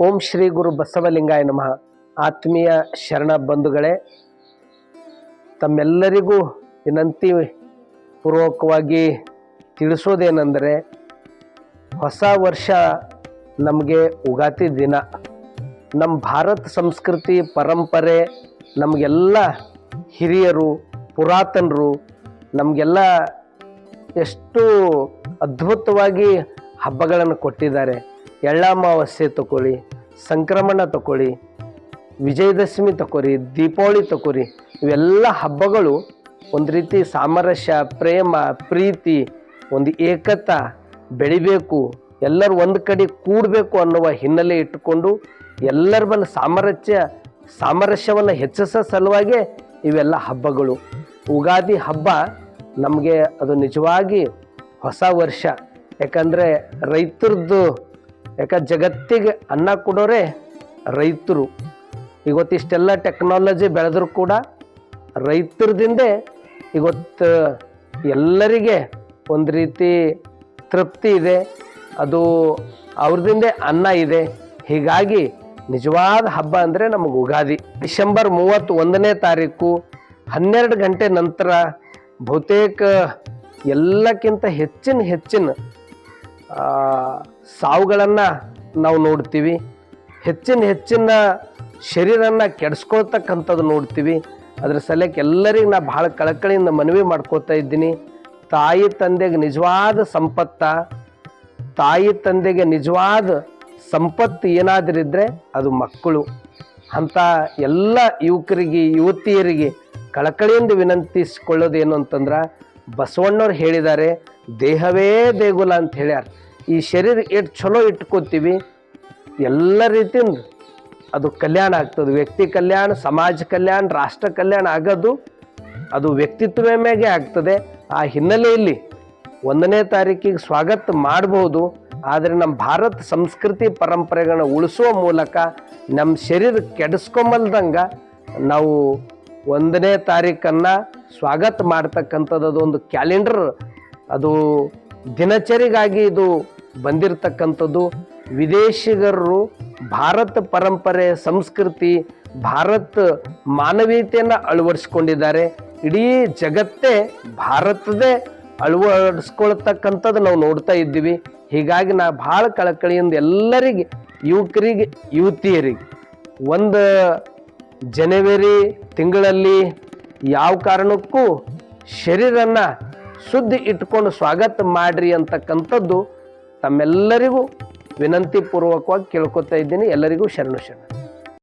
ಓಂ ಶ್ರೀ ಗುರು ಬಸವಲಿಂಗಾಯ ನಮಃ. ಆತ್ಮೀಯ ಶರಣ ಬಂಧುಗಳೇ, ತಮ್ಮೆಲ್ಲರಿಗೂ ವಿನಂತಿ ಪೂರ್ವಕವಾಗಿ ತಿಳಿಸೋದೇನೆಂದರೆ, ಹೊಸ ವರ್ಷ ನಮಗೆ ಉಗಾತಿ ದಿನ. ನಮ್ಮ ಭಾರತ ಸಂಸ್ಕೃತಿ ಪರಂಪರೆ ನಮಗೆಲ್ಲ ಹಿರಿಯರು, ಪುರಾತನರು ನಮಗೆಲ್ಲ ಎಷ್ಟು ಅದ್ಭುತವಾಗಿ ಹಬ್ಬಗಳನ್ನು ಕೊಟ್ಟಿದ್ದಾರೆ. ಎಳ್ಳಮಾವಾಸ್ಯೆ ತಗೊಳ್ಳಿ ಸಂಕ್ರಮಣ ತಗೊಳ್ಳಿ ವಿಜಯದಶಮಿ ತಗೋರಿ ದೀಪಾವಳಿ ತಗೋರಿ ಇವೆಲ್ಲ ಹಬ್ಬಗಳು ಒಂದು ರೀತಿ ಸಾಮರಸ್ಯ, ಪ್ರೇಮ, ಪ್ರೀತಿ, ಒಂದು ಏಕತ, ಬೆಳಿಬೇಕು, ಎಲ್ಲರೂ ಒಂದು ಕಡೆ ಕೂಡಬೇಕು ಅನ್ನುವ ಹಿನ್ನೆಲೆ ಇಟ್ಟುಕೊಂಡು ಎಲ್ಲರ ಬಲ್ಲ ಸಾಮರಸ್ಯ, ಸಾಮರಸ್ಯವನ್ನು ಹೆಚ್ಚಿಸೋ ಸಲುವಾಗಿ ಇವೆಲ್ಲ ಹಬ್ಬಗಳು. ಉಗಾದಿ ಹಬ್ಬ ನಮಗೆ ಅದು ನಿಜವಾಗಿ ಹೊಸ ವರ್ಷ. ಯಾಕಂದರೆ ರೈತರದ್ದು ಯಾಕ ಜಗತ್ತಿಗೆ ಅನ್ನ ಕೊಡೋರೆ ರೈತರು. ಇವತ್ತಿಷ್ಟೆಲ್ಲ ಟೆಕ್ನಾಲಜಿ ಬೆಳೆದ್ರು ಕೂಡ ರೈತರದಿಂದೇ ಇವತ್ತು ಎಲ್ಲರಿಗೆ ಒಂದು ರೀತಿ ತೃಪ್ತಿ ಇದೆ. ಅದು ಅವ್ರದಿಂದೇ ಅನ್ನ ಇದೆ. ಹೀಗಾಗಿ ನಿಜವಾದ ಹಬ್ಬ ಅಂದರೆ ನಮಗೆ ಉಗಾದಿ. ಡಿಸೆಂಬರ್ ಮೂವತ್ತು ಒಂದನೇ ತಾರೀಕು ಹನ್ನೆರಡು ಗಂಟೆ ನಂತರ ಬಹುತೇಕ ಎಲ್ಲಕ್ಕಿಂತ ಹೆಚ್ಚಿನ ಹೆಚ್ಚಿನ ಸಾವುಗಳನ್ನು ನಾವು ನೋಡ್ತೀವಿ. ಹೆಚ್ಚಿನ ಹೆಚ್ಚಿನ ಶರೀರನ ಕೆಡಿಸ್ಕೊಳ್ತಕ್ಕಂಥದ್ದು ನೋಡ್ತೀವಿ. ಅದ್ರ ಸಲಕ್ಕೆ ಎಲ್ಲರಿಗೆ ನಾ ಭಾಳ ಕಳಕಳಿಯಿಂದ ಮನವಿ ಮಾಡ್ಕೋತಾ ಇದ್ದೀನಿ. ತಾಯಿ ತಂದೆಗೆ ನಿಜವಾದ ಸಂಪತ್ತ, ತಾಯಿ ತಂದೆಗೆ ನಿಜವಾದ ಸಂಪತ್ತು ಏನಾದ್ರಿದ್ರೆ ಅದು ಮಕ್ಕಳು. ಅಂಥ ಎಲ್ಲ ಯುವಕರಿಗೆ, ಯುವತಿಯರಿಗೆ ಕಳಕಳಿಯಿಂದ ವಿನಂತಿಸಿಕೊಳ್ಳೋದೇನು ಅಂತಂದ್ರೆ, ಬಸವಣ್ಣವ್ರು ಹೇಳಿದ್ದಾರೆ, ದೇಹವೇ ದೇಗುಲ ಅಂತ ಹೇಳ್ಯಾರ. ಈ ಶರೀರ ಎಷ್ಟು ಚಲೋ ಇಟ್ಕೋತೀವಿ, ಎಲ್ಲ ರೀತಿಯಿಂದ ಅದು ಕಲ್ಯಾಣ ಆಗ್ತದೆ. ವ್ಯಕ್ತಿ ಕಲ್ಯಾಣ, ಸಮಾಜ ಕಲ್ಯಾಣ, ರಾಷ್ಟ್ರ ಕಲ್ಯಾಣ ಆಗೋದು ಅದು ವ್ಯಕ್ತಿತ್ವ ಮ್ಯಾಗೆ ಆಗ್ತದೆ. ಆ ಹಿನ್ನೆಲೆಯಲ್ಲಿ ಒಂದನೇ ತಾರೀಕಿಗೆ ಸ್ವಾಗತ ಮಾಡಬಹುದು ಆದರೆ ನಮ್ಮ ಭಾರತ ಸಂಸ್ಕೃತಿ ಪರಂಪರೆಗಳನ್ನ ಉಳಿಸುವ ಮೂಲಕ ನಮ್ಮ ಶರೀರ ಕೆಡಿಸ್ಕೊಂಬಲ್ದಂಗ ನಾವು ಒಂದನೇ ತಾರೀಕನ್ನು ಸ್ವಾಗತ ಮಾಡ್ತಕ್ಕಂಥದ್ದು, ಅದೊಂದು ಕ್ಯಾಲೆಂಡರ್. ಅದು ದಿನಚರಿಗಾಗಿ ಇದು ಬಂದಿರತಕ್ಕಂಥದ್ದು ವಿದೇಶಿಗರು ಭಾರತ ಪರಂಪರೆ, ಸಂಸ್ಕೃತಿ, ಭಾರತ ಮಾನವೀಯತೆಯನ್ನು ಅಳವಡಿಸ್ಕೊಂಡಿದ್ದಾರೆ. ಇಡೀ ಜಗತ್ತೇ ಭಾರತದೇ ಅಳವಡಿಸ್ಕೊಳ್ತಕ್ಕಂಥದ್ದು ನಾವು ನೋಡ್ತಾ ಇದ್ದೀವಿ. ಹೀಗಾಗಿ ನಾ ಭಾಳ ಕಳಕಳಿಯಿಂದ ಎಲ್ಲರಿಗೆ, ಯುವಕರಿಗೆ, ಯುವತಿಯರಿಗೆ ಒಂದು ಜನವರಿ ತಿಂಗಳಲ್ಲಿ ಯಾವ ಕಾರಣಕ್ಕೂ ಶರೀರನ ಶುದ್ಧಿ ಇಟ್ಕೊಂಡು ಸ್ವಾಗತ ಮಾಡ್ರಿ ಅಂತಕ್ಕಂಥದ್ದು ತಮ್ಮೆಲ್ಲರಿಗೂ ವಿನಂತಿ ಪೂರ್ವಕವಾಗಿ ಕೇಳ್ಕೊತಾ ಇದ್ದೀನಿ. ಎಲ್ಲರಿಗೂ ಶರಣು ಶರಣ.